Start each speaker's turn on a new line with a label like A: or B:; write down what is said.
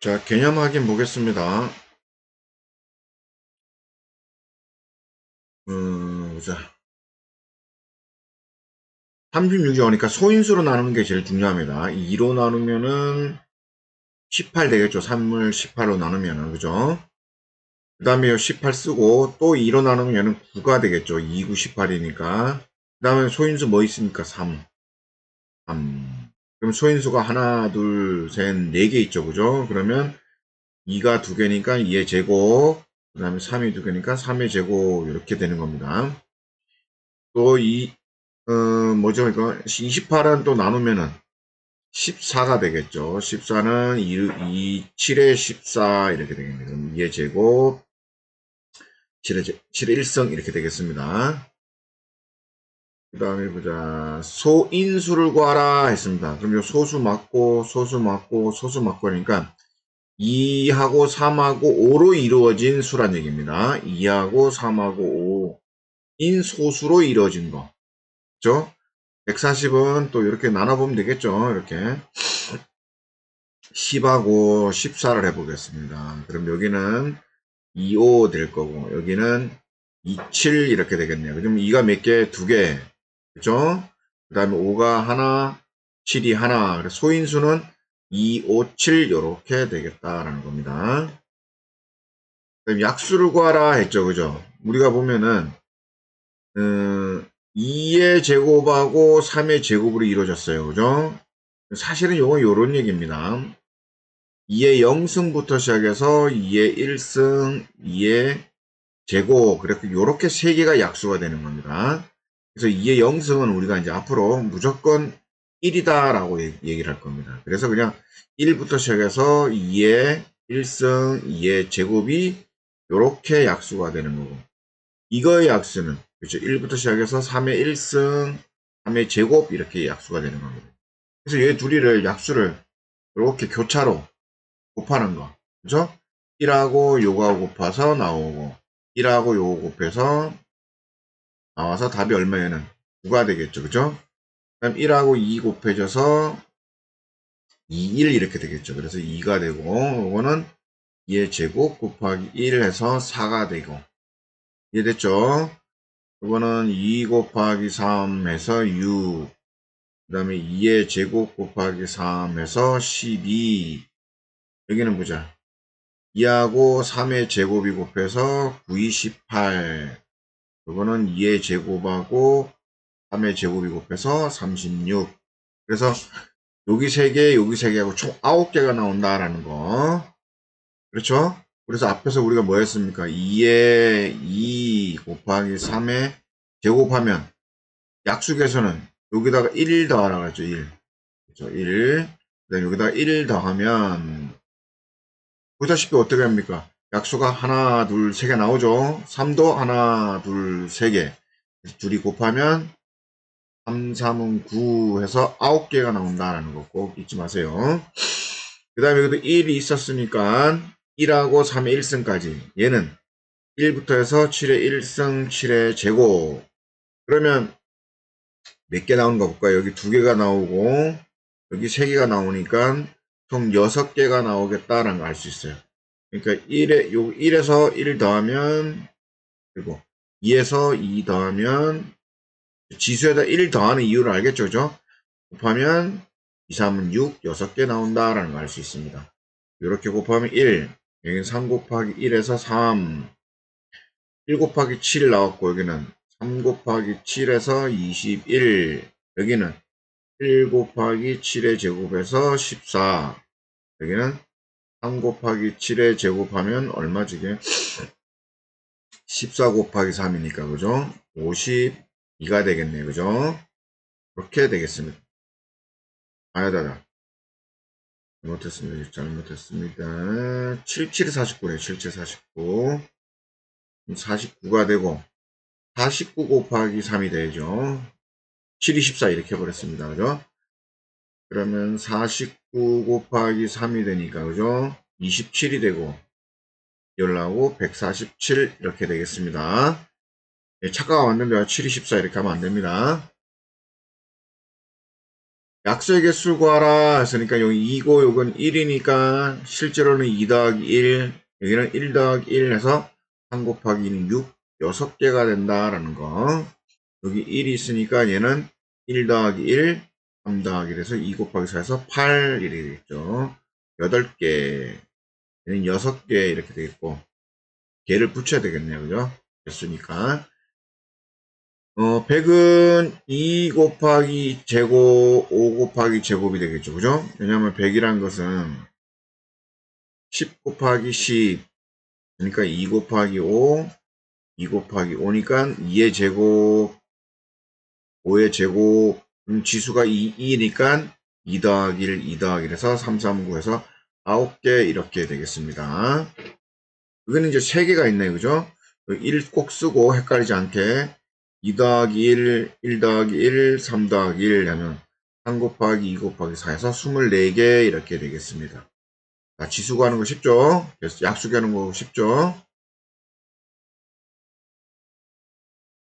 A: 자, 개념 확인 보겠습니다. 음, 보자. 36이 오니까 소인수로 나누는 게 제일 중요합니다. 2로 나누면은 18 되겠죠. 3을 18로 나누면은, 그죠? 그 다음에 18 쓰고 또 2로 나누면 얘는 9가 되겠죠. 2, 9, 18이니까. 그 다음에 소인수 뭐 있습니까? 3. 3. 그럼 소인수가 하나, 둘, 셋, 네 개 있죠. 그죠? 그러면 2가 두 개니까 2의 제곱, 그 다음에 3이 두 개니까 3의 제곱, 이렇게 되는 겁니다. 또 이, 어, 뭐죠, 이거? 28은 또 나누면은 14가 되겠죠. 14는 2, 7의 14 이렇게 되겠네요. 그럼 2의 제곱, 7의, 제, 7의 1승 이렇게 되겠습니다. 그 다음에 보자. 소인수를 구하라 했습니다. 그럼 요 소수 맞고, 소수 맞고, 소수 맞고 하니까 2하고 3하고 5로 이루어진 수란 얘기입니다. 2하고 3하고 5인 소수로 이루어진 거. 그죠? 140은 또 이렇게 나눠보면 되겠죠. 이렇게. 10하고 14를 해보겠습니다. 그럼 여기는 25 될 거고, 여기는 27 이렇게 되겠네요. 그럼 2가 몇 개? 두 개. 그죠? 그 다음에 5가 하나, 7이 하나. 소인수는 2, 5, 7 이렇게 되겠다라는 겁니다. 그럼 약수를 구하라 했죠. 그죠? 우리가 보면은 음, 2의 제곱하고 3의 제곱으로 이루어졌어요. 그죠? 사실은 요건 요런 얘기입니다. 2의 0승부터 시작해서 2의 1승, 2의 제곱, 그렇게 요렇게 세 개가 약수가 되는 겁니다. 그래서 2의 0승은 우리가 이제 앞으로 무조건 1이다라고 얘기를 할 겁니다. 그래서 그냥 1부터 시작해서 2의 1승, 2의 제곱이 요렇게 약수가 되는 거고 이거의 약수는 그렇죠. 1부터 시작해서 3의 1승, 3의 제곱 이렇게 약수가 되는 겁니다. 그래서 얘 둘이를 약수를 이렇게 교차로 곱하는 거. 그죠? 1하고 요거하고 곱해서 나오고 1하고 요거 곱해서 나와서 답이 얼마에는 9가 되겠죠. 그죠? 그럼 1하고 2 곱해져서 2, 1 이렇게 되겠죠. 그래서 2가 되고 이거는 2의 제곱 곱하기 1 해서 4가 되고 이해됐죠? 이거는 2 곱하기 3 해서 6. 그 다음에 2의 제곱 곱하기 3 해서 12. 여기는 보자. 2하고 3의 제곱이 곱해서 9, 2, 18. 이거는 2의 제곱하고 3의 제곱이 곱해서 36. 그래서 여기 3개, 여기 3개하고 총 9개가 나온다라는 거. 그렇죠? 그래서 앞에서 우리가 뭐 했습니까? 2에 2 곱하기 3에 제곱하면 약수에서는 여기다가 1 더하라고 했죠. 1. 그렇죠? 1. 그다음 여기다가 1 더하면 보다시피 어떻게 합니까? 약수가 하나, 둘, 세 개 나오죠. 3도 하나, 둘, 세 개. 둘이 곱하면 3, 3은 9 해서 9개가 나온다라는 거 꼭 잊지 마세요. 그 다음에 여기도 1이 있었으니까 1하고 3의 1승까지 얘는 1부터 해서 7의 1승, 7의 제곱 그러면 몇 개 나오는 거 볼까요? 여기 두 개가 나오고 여기 세 개가 나오니까 총 6개가 나오겠다라는 걸 알 수 있어요. 그러니까 1에, 요 1에서 1 더하면 그리고 2에서 2 더하면 지수에다 1 더하는 이유를 알겠죠? 그죠? 곱하면 2, 3은 6, 6개 나온다라는 걸 알 수 있습니다. 이렇게 곱하면 1, 여기는 3 곱하기 1에서 3, 1 곱하기 7 나왔고 여기는 3 곱하기 7에서 21, 여기는 1 곱하기 7의 제곱에서 14, 여기는 3 곱하기 7의 제곱하면 얼마 지게? 14 곱하기 3이니까 그죠? 52가 되겠네요. 그죠? 그렇게 되겠습니다. 아야다다. 잘못했습니다. 잘못했습니다. 77, 49네. 77, 49. 49가 되고 49 곱하기 3이 되죠. 7, 24 이렇게 해버렸습니다. 그죠? 그러면 49 곱하기 3이 되니까 그죠? 27이 되고 열나고 147 이렇게 되겠습니다. 예, 착각가 왔는데 7, 24 이렇게 하면 안 됩니다. 약수의 개수 구하라 했으니까 여기 2고 요건 1이니까 실제로는 2 더하기 1 여기는 1 더하기 1 해서 3 곱하기 2는 6 6개가 된다라는 거 여기 1이 있으니까 얘는 1 더하기 1 3 더하기 1 해서 2 곱하기 4에서 8 이렇게 되겠죠. 8개 얘는 6개 이렇게 되겠고 개를 붙여야 되겠네요. 그죠? 됐으니까. 어, 100은 2 곱하기 제곱, 5 곱하기 제곱이 되겠죠. 그죠? 왜냐면 100이란 것은 10 곱하기 10, 그러니까 2 곱하기 5, 2 곱하기 5니까 2의 제곱, 5의 제곱, 음, 지수가 2, 2니까 2 더하기 1, 2 더하기 1 해서 3, 3, 9에서 9개 이렇게 되겠습니다. 여기는 이제 3개가 있네요. 그죠? 1 꼭 쓰고 헷갈리지 않게 2 더하기 1, 1 더하기 1, 3 더하기 1 하면 3 곱하기 2 곱하기 4에서 24개 이렇게 되겠습니다. 자, 지수 구하는 거 쉽죠? 그래서 약수 구하는 거 쉽죠?